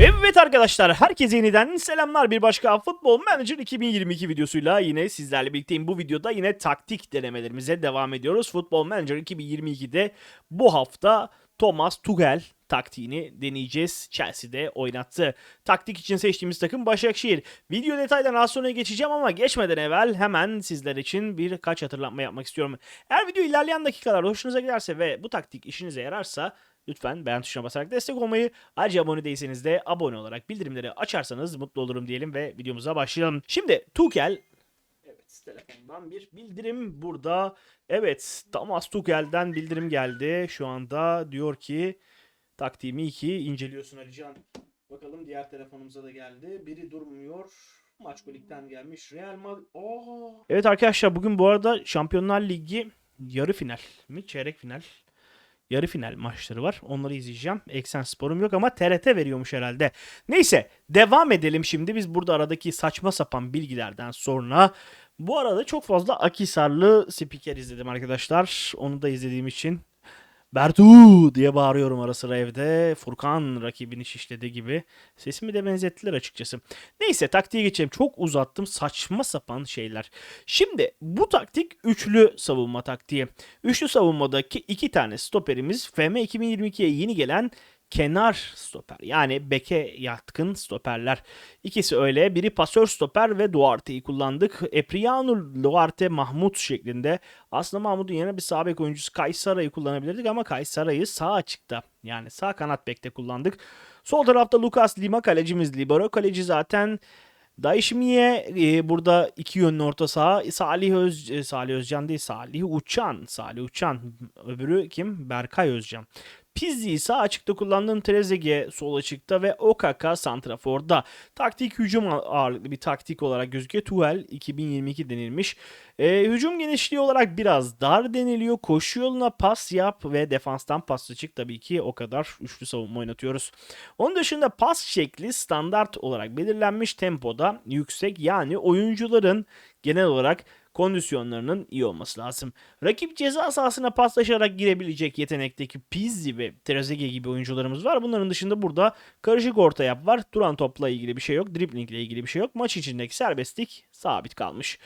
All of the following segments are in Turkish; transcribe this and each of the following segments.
Evet arkadaşlar herkese yeniden selamlar bir başka Futbol Manager 2022 videosuyla yine sizlerle birlikteyim. Bu videoda yine taktik denemelerimize devam ediyoruz. Futbol Manager 2022'de bu hafta Thomas Tuchel taktiğini deneyeceğiz. Chelsea'de oynattı. Taktik için seçtiğimiz takım Başakşehir. Video detaydan az sonra geçeceğim ama geçmeden evvel hemen sizler için birkaç hatırlatma yapmak istiyorum. Eğer video ilerleyen dakikalarda hoşunuza giderse ve bu taktik işinize yararsa Lütfen beğen tuşuna basarak destek olmayı, ayrıca abone değilseniz de abone olarak bildirimleri açarsanız mutlu olurum diyelim ve videomuza başlayalım. Şimdi Tuchel Evet telefondan bir bildirim burada. Evet Thomas Tuchel'den bildirim geldi. Şu anda diyor ki taktiğimi 2 inceliyorsun Alican. Bakalım diğer telefonumuza da geldi. Biri durmuyor. Maç Golik'ten gelmiş. Real Madrid. Oo. Evet arkadaşlar bugün bu arada Şampiyonlar Ligi yarı final mi? Çeyrek final yarı final maçları var. Onları izleyeceğim. Eksen sporum yok ama TRT veriyormuş herhalde. Neyse devam edelim şimdi. Biz burada aradaki saçma sapan bilgilerden sonra bu arada çok fazla Akisarlı spiker izledim arkadaşlar. Onu da izlediğim için Bertu diye bağırıyorum ara sıra evde. Furkan rakibini şişledi gibi. Sesimi de benzettiler açıkçası. Neyse taktiğe geçelim. Çok uzattım. Saçma sapan şeyler. Şimdi bu taktik üçlü savunma taktiği. Üçlü savunmadaki iki tane stoperimiz FM 2022'ye yeni gelen kenar stoper yani beke yatkın stoperler. İkisi öyle. Biri pasör stoper ve Duarte'yi kullandık. Epriano Duarte Mahmut şeklinde. Aslında Mahmut'un yerine bir sağ bek oyuncusu Kaysara'yı kullanabilirdik ama Kaysara'yı sağ açıkta yani sağ kanat bekte kullandık. Sol tarafta Lucas Lima kalecimiz Libero. Kaleci zaten Daişmiye e, burada iki yönlü orta saha. Salih Öz e, Salih Özcan değil Salih Uçan. Salih Uçan. Öbürü kim? Berkay Özcan. Pizzi'yi sağ açıkta kullandığım Trezeguet sol açıkta ve Okaka santraforda. Taktik hücum ağırlıklı bir taktik olarak gözüküyor. Tuchel 2022 denilmiş. E, hücum genişliği olarak biraz dar deniliyor. Koşu yoluna pas yap ve defanstan pasla çık. Tabii ki o kadar üçlü savunma oynatıyoruz. Onun dışında pas şekli standart olarak belirlenmiş tempoda yüksek. Yani oyuncuların genel olarak kondisyonlarının iyi olması lazım. Rakip ceza sahasına paslaşarak girebilecek yetenekteki Pizzi ve Trezeguet gibi oyuncularımız var. Bunların dışında burada karışık orta yap var. Duran topla ilgili bir şey yok. Dribbling ile ilgili bir şey yok. Maç içindeki serbestlik sabit kalmış.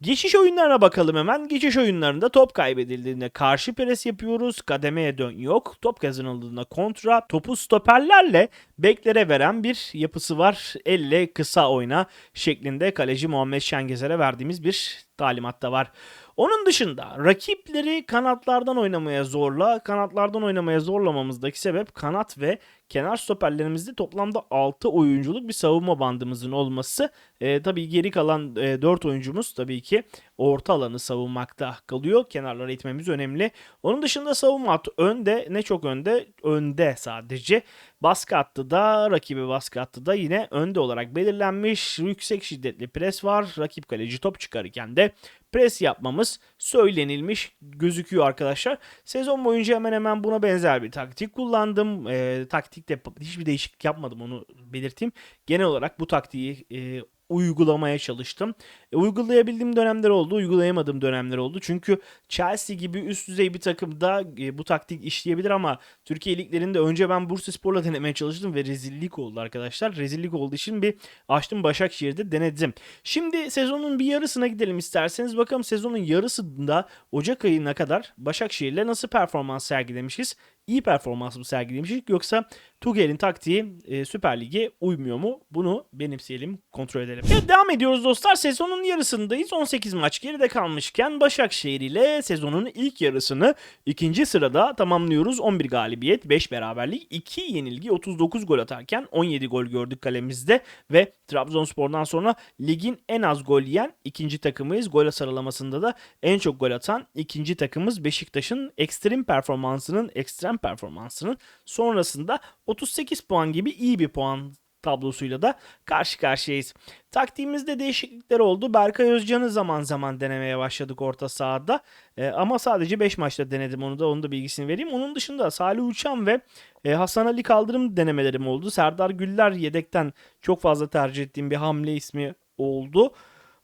Geçiş oyunlarına bakalım hemen. Geçiş oyunlarında top kaybedildiğinde karşı pres yapıyoruz. Kademeye dön yok. Top kazanıldığında kontra. Topu stoperlerle beklere veren bir yapısı var. Elle kısa oyna şeklinde kaleci Muhammed Şengezer'e verdiğimiz bir talimat da var. Onun dışında rakipleri kanatlardan oynamaya zorla. Kanatlardan oynamaya zorlamamızdaki sebep kanat ve kenar stoperlerimizde toplamda 6 oyunculuk bir savunma bandımızın olması. E, tabii geri kalan e, 4 oyuncumuz tabii ki orta alanı savunmakta kalıyor. Kenarlara itmemiz önemli. Onun dışında savunma hattı önde ne çok önde önde sadece. Baskı hattı da rakibi baskı hattı da yine önde olarak belirlenmiş. Yüksek şiddetli pres var. Rakip kaleci top çıkarırken de pres yapmamız söylenilmiş gözüküyor arkadaşlar. Sezon boyunca hemen hemen buna benzer bir taktik kullandım. E, taktikte hiçbir değişiklik yapmadım onu belirteyim. Genel olarak bu taktiği e, uygulamaya çalıştım. E, uygulayabildiğim dönemler oldu, uygulayamadığım dönemler oldu. Çünkü Chelsea gibi üst düzey bir takımda e, bu taktik işleyebilir ama Türkiye liglerinde önce ben Bursaspor'la denemeye çalıştım ve rezillik oldu arkadaşlar. Rezillik olduğu için bir açtım Başakşehir'de denedim. Şimdi sezonun bir yarısına gidelim isterseniz. Bakalım sezonun yarısında Ocak ayına kadar Başakşehir'le nasıl performans sergilemişiz? İyi performans mı sergilemişiz yoksa Tuchel'in taktiği e, Süper Lig'e uymuyor mu? Bunu benimseyelim, kontrol edelim. Evet, devam ediyoruz dostlar. Sezonun yarısındayız. 18 maç geride kalmışken Başakşehir ile sezonun ilk yarısını ikinci sırada tamamlıyoruz. 11 galibiyet, 5 beraberlik, 2 yenilgi, 39 gol atarken 17 gol gördük kalemizde ve Trabzonspor'dan sonra ligin en az gol yiyen ikinci takımıyız. Gol sıralamasında da en çok gol atan ikinci takımız Beşiktaş'ın ekstrem performansının ekstrem performansının sonrasında 38 puan gibi iyi bir puan tablosuyla da karşı karşıyayız. Taktiğimizde değişiklikler oldu. Berkay Özcan'ı zaman zaman denemeye başladık orta sahada. Ee, ama sadece 5 maçta denedim onu da onun da bilgisini vereyim. Onun dışında Salih Uçan ve e, Hasan Ali Kaldırım denemelerim oldu. Serdar Güller yedekten çok fazla tercih ettiğim bir hamle ismi oldu.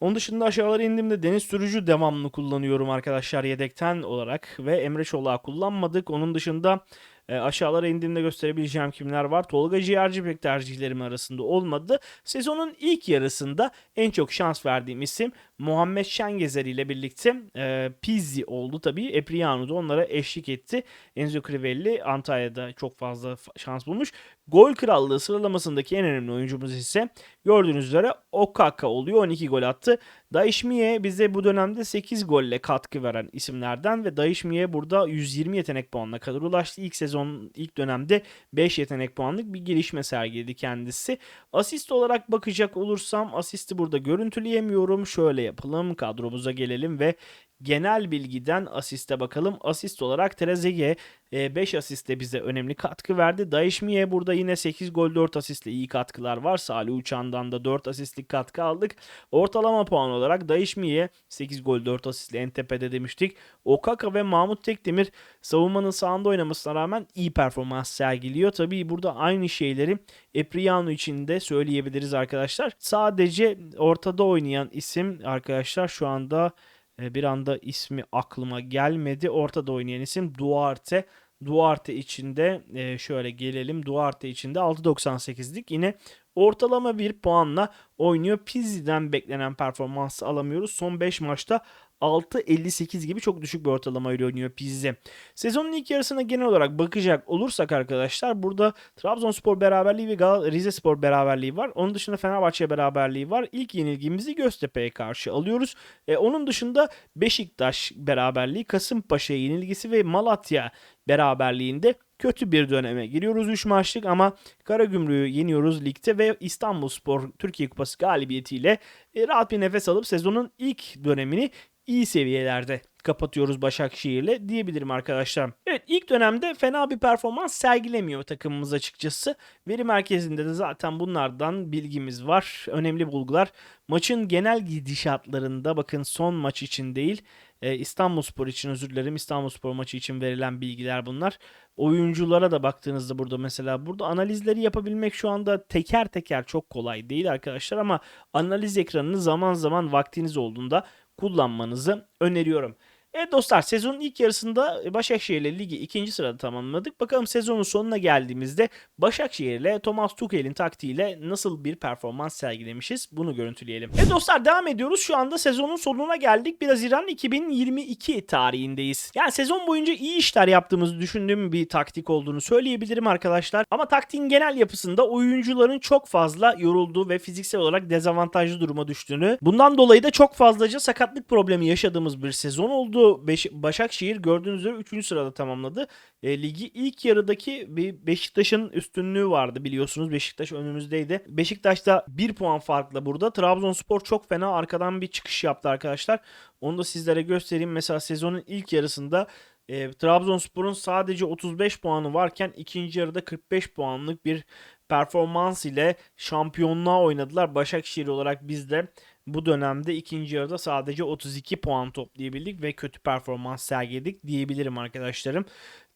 Onun dışında aşağılara indiğimde Deniz Sürücü devamlı kullanıyorum arkadaşlar yedekten olarak ve Emre Çolak'ı kullanmadık. Onun dışında E, aşağılara indiğimde gösterebileceğim kimler var. Tolga Ciğerci pek tercihlerim arasında olmadı. Sezonun ilk yarısında en çok şans verdiğim isim Muhammed Şengezer ile birlikte e, Pizzi oldu tabii. Epriano da onlara eşlik etti. Enzo Crivelli Antalya'da çok fazla şans bulmuş. Gol krallığı sıralamasındaki en önemli oyuncumuz ise gördüğünüz üzere Okaka oluyor. 12 gol attı. Daishmiye bize bu dönemde 8 golle katkı veren isimlerden ve Daishmiye burada 120 yetenek puanına kadar ulaştı. İlk sezon ilk dönemde 5 yetenek puanlık bir gelişme sergiledi kendisi. Asist olarak bakacak olursam asisti burada görüntüleyemiyorum. Şöyle yapalım kadromuza gelelim ve genel bilgiden asiste bakalım. Asist olarak Trezeguet 5 asiste bize önemli katkı verdi. Daishmiye burada yine 8 gol 4 asistle iyi katkılar var. Salih Uçan'dan da 4 asistlik katkı aldık. Ortalama puan olarak Daishmiye 8 gol 4 asistle en tepede demiştik. Okaka ve Mahmut Tekdemir savunmanın sağında oynamasına rağmen iyi performans sergiliyor. Tabii burada aynı şeyleri Epriano için de söyleyebiliriz arkadaşlar. Sadece ortada oynayan isim arkadaşlar şu anda e, bir anda ismi aklıma gelmedi. Ortada oynayan isim Duarte. Duarte içinde e, şöyle gelelim. Duarte içinde 6.98'lik yine ortalama bir puanla oynuyor. Pizzi'den beklenen performansı alamıyoruz. Son 5 maçta 6.58 gibi çok düşük bir ortalamayla oynuyor Pizzi. Sezonun ilk yarısına genel olarak bakacak olursak arkadaşlar burada Trabzonspor beraberliği ve Gal Rizespor beraberliği var. Onun dışında Fenerbahçe beraberliği var. İlk yenilgimizi Göztepe'ye karşı alıyoruz. E, onun dışında Beşiktaş beraberliği, Kasımpaşa yenilgisi ve Malatya beraberliğinde kötü bir döneme giriyoruz 3 maçlık ama Karagümrük'ü yeniyoruz ligde ve İstanbulspor Türkiye Kupası galibiyetiyle e, rahat bir nefes alıp sezonun ilk dönemini iyi seviyelerde kapatıyoruz Başakşehir'le diyebilirim arkadaşlar. Evet ilk dönemde fena bir performans sergilemiyor takımımız açıkçası. Veri merkezinde de zaten bunlardan bilgimiz var. Önemli bulgular. Maçın genel gidişatlarında bakın son maç için değil e, İstanbulspor için özür dilerim. İstanbulspor maçı için verilen bilgiler bunlar. Oyunculara da baktığınızda burada mesela burada analizleri yapabilmek şu anda teker teker çok kolay değil arkadaşlar ama analiz ekranını zaman zaman vaktiniz olduğunda kullanmanızı öneriyorum. Evet dostlar sezonun ilk yarısında Başakşehir ile ligi ikinci sırada tamamladık. Bakalım sezonun sonuna geldiğimizde Başakşehir ile Thomas Tuchel'in taktiğiyle nasıl bir performans sergilemişiz bunu görüntüleyelim. Evet dostlar devam ediyoruz. Şu anda sezonun sonuna geldik. 1 Haziran 2022 tarihindeyiz. Yani sezon boyunca iyi işler yaptığımızı düşündüğüm bir taktik olduğunu söyleyebilirim arkadaşlar. Ama taktiğin genel yapısında oyuncuların çok fazla yorulduğu ve fiziksel olarak dezavantajlı duruma düştüğünü. Bundan dolayı da çok fazlaca sakatlık problemi yaşadığımız bir sezon oldu. Beş- Başakşehir gördüğünüz üzere 3. sırada tamamladı. E, ligi ilk yarıdaki bir Beşiktaş'ın üstünlüğü vardı biliyorsunuz. Beşiktaş önümüzdeydi. Beşiktaş'ta 1 puan farkla burada. Trabzonspor çok fena arkadan bir çıkış yaptı arkadaşlar. Onu da sizlere göstereyim. Mesela sezonun ilk yarısında e, Trabzonspor'un sadece 35 puanı varken ikinci yarıda 45 puanlık bir performans ile şampiyonluğa oynadılar. Başakşehir olarak biz de bu dönemde ikinci yarıda sadece 32 puan toplayabildik ve kötü performans sergiledik diyebilirim arkadaşlarım.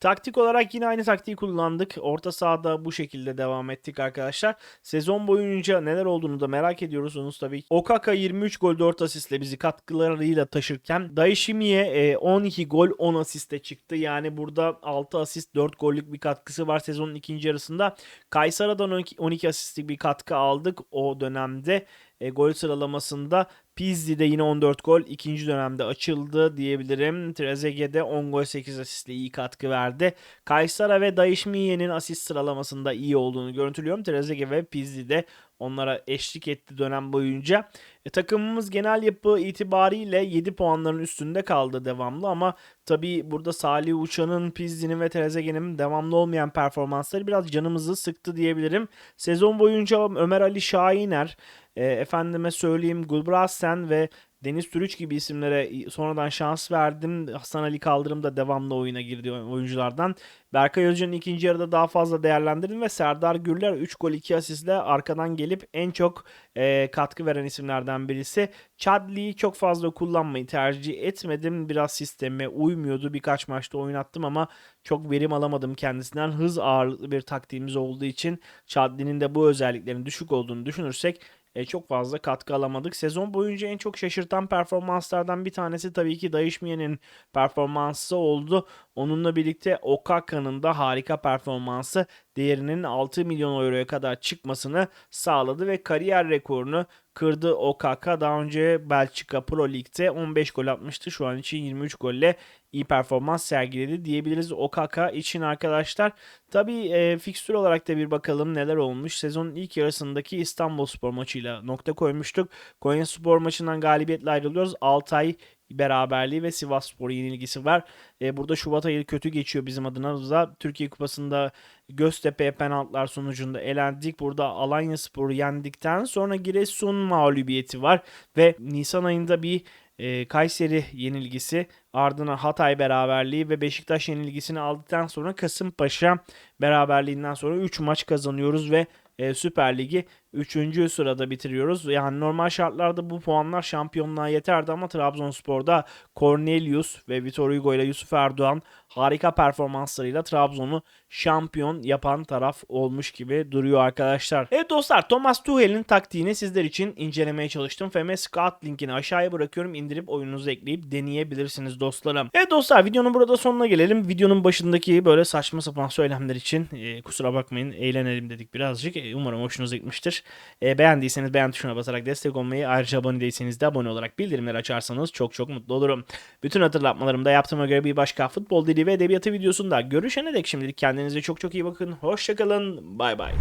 Taktik olarak yine aynı taktiği kullandık. Orta sahada bu şekilde devam ettik arkadaşlar. Sezon boyunca neler olduğunu da merak ediyorsunuz tabii. Okaka 23 gol 4 asistle bizi katkılarıyla taşırken Daishimiye e, 12 gol 10 asiste çıktı. Yani burada 6 asist 4 gollük bir katkısı var sezonun ikinci yarısında. Kaysara'dan 12, 12 asistlik bir katkı aldık o dönemde. E, gol sıralamasında Pizzi de yine 14 gol ikinci dönemde açıldı diyebilirim. Trezeguet de 10 gol 8 asistle iyi katkı verdi. Kaysara ve Daishmiye'nin asist sıralamasında iyi olduğunu görüntülüyorum. Trezeguet ve Pizzi de onlara eşlik etti dönem boyunca. E, takımımız genel yapı itibariyle 7 puanların üstünde kaldı devamlı ama tabii burada Salih Uçan'ın, Pizzi'nin ve Trezeguet'in devamlı olmayan performansları biraz canımızı sıktı diyebilirim. Sezon boyunca Ömer Ali Şahiner, e, efendime söyleyeyim Gulbrasen ve Deniz Türüç gibi isimlere sonradan şans verdim. Hasan Ali Kaldırım da devamlı oyuna girdi oyunculardan. Berkay Özcan'ı ikinci yarıda daha fazla değerlendirdim ve Serdar Gürler 3 gol 2 asistle arkadan gelip en çok e, katkı veren isimlerden birisi. Chadli'yi çok fazla kullanmayı tercih etmedim. Biraz sisteme uymuyordu. Birkaç maçta oynattım ama çok verim alamadım kendisinden. Hız ağırlıklı bir taktiğimiz olduğu için Chadli'nin de bu özelliklerin düşük olduğunu düşünürsek e, çok fazla katkı alamadık. Sezon boyunca en çok şaşırtan performanslardan bir tanesi tabii ki Daishmiye'nin performansı oldu. Onunla birlikte Okaka'nın da harika performansı değerinin 6 milyon euroya kadar çıkmasını sağladı ve kariyer rekorunu kırdı Okaka. Daha önce Belçika Pro Lig'de 15 gol atmıştı. Şu an için 23 golle iyi performans sergiledi diyebiliriz Okaka için arkadaşlar. Tabii e, fikstür olarak da bir bakalım neler olmuş. Sezonun ilk yarısındaki İstanbul Spor maçıyla nokta koymuştuk. Konya Spor maçından galibiyetle ayrılıyoruz. Altay beraberliği ve Sivas Spor yenilgisi var. E, burada Şubat ayı kötü geçiyor bizim adına da. Türkiye Kupası'nda Göztepe'ye penaltılar sonucunda elendik. Burada Alanya Spor'u yendikten sonra Giresun mağlubiyeti var. Ve Nisan ayında bir e, Kayseri yenilgisi ardına Hatay beraberliği ve Beşiktaş yenilgisini aldıktan sonra Kasımpaşa beraberliğinden sonra 3 maç kazanıyoruz ve e, Süper Ligi 3. sırada bitiriyoruz. Yani normal şartlarda bu puanlar şampiyonluğa yeterdi ama Trabzonspor'da Cornelius ve Vitor Hugo ile Yusuf Erdoğan harika performanslarıyla Trabzon'u şampiyon yapan taraf olmuş gibi duruyor arkadaşlar. Evet dostlar Thomas Tuchel'in taktiğini sizler için incelemeye çalıştım. FM Scout linkini aşağıya bırakıyorum. İndirip oyununuzu ekleyip deneyebilirsiniz dostlarım. Evet dostlar videonun burada sonuna gelelim. Videonun başındaki böyle saçma sapan söylemler için e, kusura bakmayın eğlenelim dedik birazcık. E, umarım hoşunuza gitmiştir. E, beğendiyseniz beğen tuşuna basarak destek olmayı ayrıca abone değilseniz de abone olarak bildirimleri açarsanız çok çok mutlu olurum. Bütün hatırlatmalarımı da yaptığıma göre bir başka futbol dili ve edebiyatı videosunda görüşene dek şimdilik kendinize çok çok iyi bakın. Hoşçakalın. Bay bay.